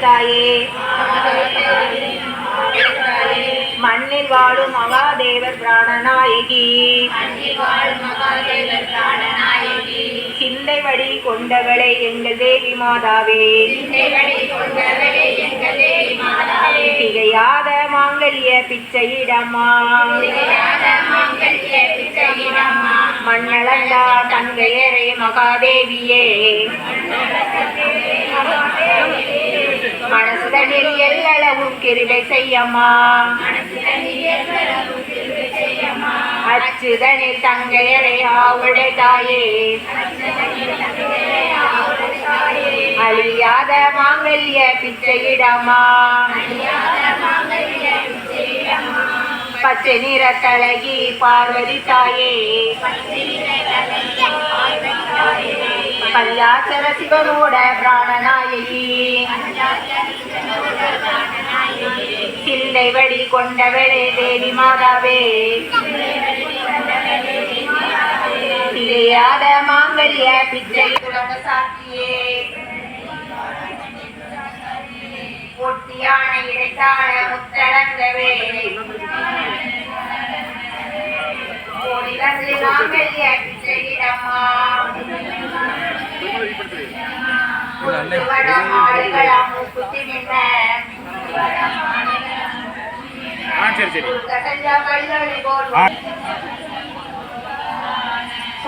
தாயே மண்ணில் வாழும் மகாதேவர் பிராணநாயகி. சிந்தை வழி கொண்டவளை எங்கள் தேவி மாதாவே. திகையாத மாங்கல்ய பிச்சையிடம்மா. மண்ணளந்தா தங்கையரே மகாதேவியே. மனசுதனில் எல்லளவும் கிருபை செய்யம்மா அச்சுதனில் தங்கையரை ஆவுடை தாயே அழியாத மாங்கல்ய பிச்சையிடமா? பச்சை நிற தலகி பார்வதி தாயே பல்லாசர சிவனோட பிராணநாயகி வழி கொண்டவளே தேவி மாதாவே. திரையாத மாங்கல்ய பிச்சை உலக சாட்சியே ஒட்டியான இடைத்தாழ முத்தடங்கவே ஓடிவந்து மாங்கல்ய பிச்சையிடம்மா. முத்துவடம் ஆடுகளம் மூக்குத்தி சரி சரி